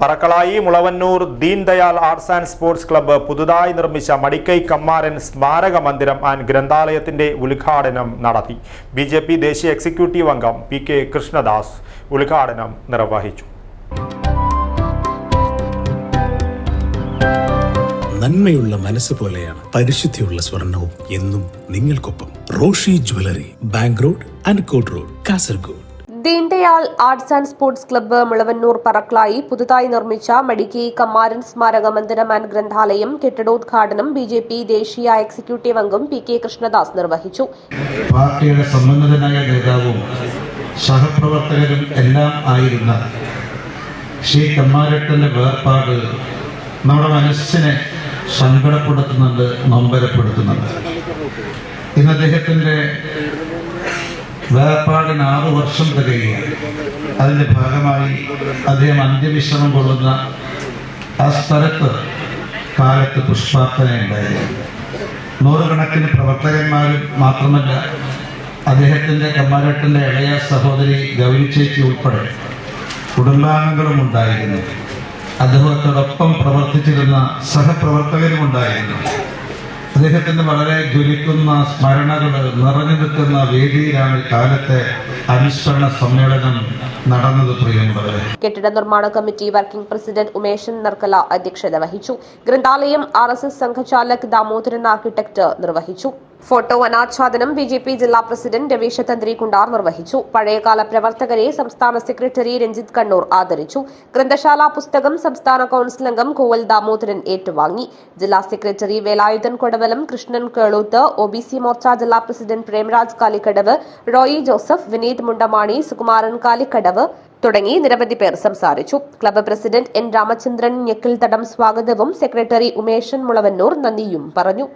Parakkalayi Mulavannur Deen Dayal arts and sports club പുതുതായി നിർമ്മിച്ച മടിക്കൈ കമ്മാരൻ സ്മാരക മന്ദിരം ആൻഡ് ഗ്രന്ഥാലയത്തിന്റെ ഉദ്ഘാടനം നടത്തി. ബി ജെ പി ദേശീയ എക്സിക്യൂട്ടീവ് അംഗം പി കെ കൃഷ്ണദാസ് ഉദ്ഘാടനം നിർവഹിച്ചു. നന്മയുള്ള മനസ്സ് പോലെയാണ് പരിശുദ്ധിയുള്ള സ്വർണവും എന്നും നിങ്ങൾക്കൊപ്പം Roshi jewellery bank road Ankot road Kasaragod. Deendayal arts and sports club Mulavannur Parakkalayi പുതുതായി നിർമ്മിച്ച മടിക്കി കമ്മാരൻ സ്മാരക മന്ദിരം ആൻഡ് ഗ്രന്ഥാലയം കെട്ടിടോദ്ഘാടനം ബി ജെ പി ദേശീയ എക്സിക്യൂട്ടീവ് അംഗം പി കെ കൃഷ്ണദാസ് നിർവഹിച്ചു. പാർട്ടിയുടെ സമ്മന്നതനായ നേതാവും സഹപ്രവർത്തകരും എല്ലാം ആയിരുന്ന ശ്രീ കമ്മാരട്ടന്റെ വേർപാട് നമ്മുടെ മനസ്സിനെ സങ്കടപ്പെടുത്തുന്നുണ്ട് നൊമ്പരപ്പെടുത്തുന്നുണ്ട്. ഇന്ന് അദ്ദേഹത്തിന്റെ വേർപാടിന് ആറ് വർഷം തികയുകയാണ് അതിന്റെ ഭാഗമായി അദ്ദേഹം അന്ത്യവിശ്രമം കൊള്ളുന്ന ആ സ്ഥലത്ത് കാലത്ത് പുഷ്പാർത്ഥന ഉണ്ടായിരുന്നു നൂറുകണക്കിന് പ്രവർത്തകന്മാരും മാത്രമല്ല അദ്ദേഹത്തിന്റെ കമ്മാരട്ടിന്റെ ഇളയ സഹോദരി ഗൗരി ചേച്ചി ഉൾപ്പെടെ കുടുംബാംഗങ്ങളും ഉണ്ടായിരുന്നു. അദ്ദേഹത്തോടൊപ്പം പ്രവർത്തിച്ചിരുന്ന സഹപ്രവർത്തകരും ഉണ്ടായിരുന്നു. അദ്ദേഹത്തിന്റെ വളരെ ജ്വലിക്കുന്ന സ്മരണകൾ നിറഞ്ഞു നിൽക്കുന്ന വേദിയിലാണ് കാലത്തെ അനുസ്മരണ സമ്മേളനം നടന്നത് പ്രിയമുള്ളവരെ കെട്ടിട നിർമ്മാണ committee working president Umeshan Narkala അധ്യക്ഷത വഹിച്ചു. ഗ്രന്ഥാലയം ആർ എസ് എസ് സംഘചാലക് ദാമോദരൻ ആർക്കിടെക്ട് നിർവഹിച്ചു. ഫോട്ടോ അനാച്ഛാദനം ബി ജെ പി ജില്ലാ പ്രസിഡന്റ് രവീശ തന്ത്രി കുണ്ടാർ നിർവഹിച്ചു. പഴയകാല പ്രവർത്തകരെ സംസ്ഥാന സെക്രട്ടറി രഞ്ജിത്ത് കണ്ണൂർ ആദരിച്ചു. ഗ്രന്ഥശാല പുസ്തകം സംസ്ഥാന കൌൺസിൽ അംഗം കോവൽ ദാമോദരൻ ഏറ്റുവാങ്ങി. ജില്ലാ secretary Velayudhan Kodavalam Krishnan Keloth O B C Morcha ജില്ലാ president Premraj Kalikkadavu Roy Joseph Vineeth Mundamani Sukumaran Kalikkadavu തുടങ്ങി നിരവധി പേർ സംസാരിച്ചു. Club president N Ramachandran Njekkilthadam സ്വാഗതവും സെക്രട്ടറി ഉമേഷൻ മുളവന്നൂർ നന്ദിയും പറഞ്ഞു.